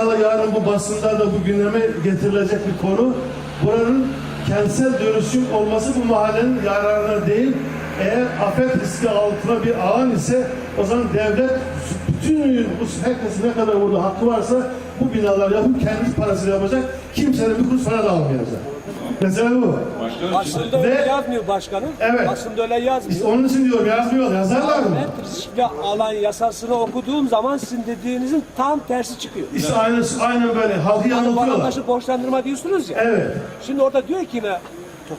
İnşallah yarın bu basında da bu gündeme getirilecek bir konu. Buranın kentsel dönüşüm olması bu mahallenin yararına değil. Eğer afet riski altına bir alan ise o zaman devlet bütün bu herkesin ne kadar burada hakkı varsa bu binalar yapıp kendi parasıyla yapacak. Kimsenin bir kuruş para da almayacak. Mesela bu. Basında Ve- öyle yazmıyor başkanım. Evet. Basında öyle yazmıyor. İşte onun için diyorum yazmıyor. Yazarlar mı? Riskli alan yasasını okuduğum zaman sizin dediğinizin tam tersi çıkıyor. İşte aynen, aynen böyle. Halkı Yani yanıltıyorlar. vatandaşı borçlandırma diyorsunuz ya. Evet. Şimdi orada diyor ki ne?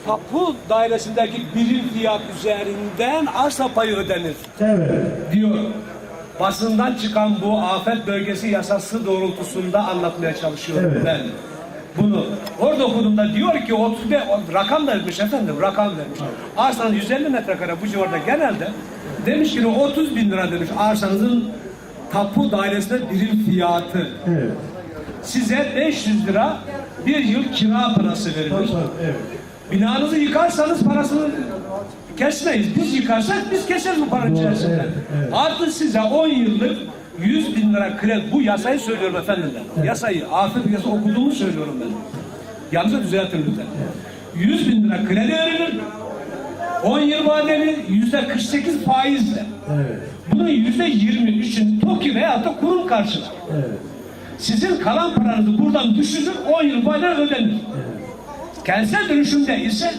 Tapu dairesindeki birim fiyat üzerinden arsa payı ödenir Evet. diyor. Basından çıkan bu afet bölgesi yasası doğrultusunda anlatmaya çalışıyorum Evet. ben. Bunu orada okuduğumda diyor ki 35 o rakam vermiş efendim rakam vermiş. Arsanız 150 metrekare bu civarda genelde demiş ki 30 bin lira demiş arsanızın tapu dairesinde birim fiyatı. Evet. Size 500 lira bir yıl kira parası verilir. Evet. Binanızı yıkarsanız parasını kesmeyiz. Biz yıkarsak biz keseriz bu paranın içerisinde. evet, evet. Artı size 10 yıllık 100 bin lira kredi. Bu yasayı söylüyorum efendim ben. Yasayı, afet yasa okuduğumu söylüyorum ben. Yalnız düzeltin lütfen. 100 bin lira kredi verilir. 10 yıl vadeli yüzde 48 faizle. Evet. Bunun yüzde 23'ün TOKİ veya da kurum karşılar. Evet. Sizin kalan paranızı buradan düşürür, 10 yıl vadeli ödenir. Kentsel dönüşümde ise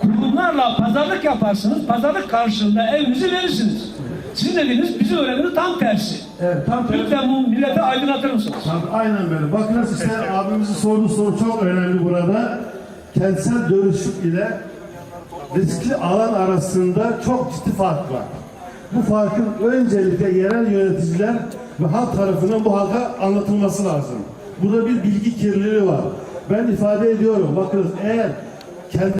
kurumlarla pazarlık yaparsınız, pazarlık karşılığında evinizi verirsiniz. Sizin dediğiniz bizim öğrenimiz tam tersi. Evet, tam tersi. Lütfen bu millete aydınlatır mısınız? Tabii, aynen böyle. Bakınız işte abimizin sorduğu soru çok önemli burada. Kentsel dönüşüm ile riskli alan arasında çok ciddi fark var. Bu farkın öncelikle yerel yöneticiler ve halk tarafından bu halka anlatılması lazım. Burada bir bilgi kirliliği var. Ben ifade ediyorum. Bakınız eğer kendi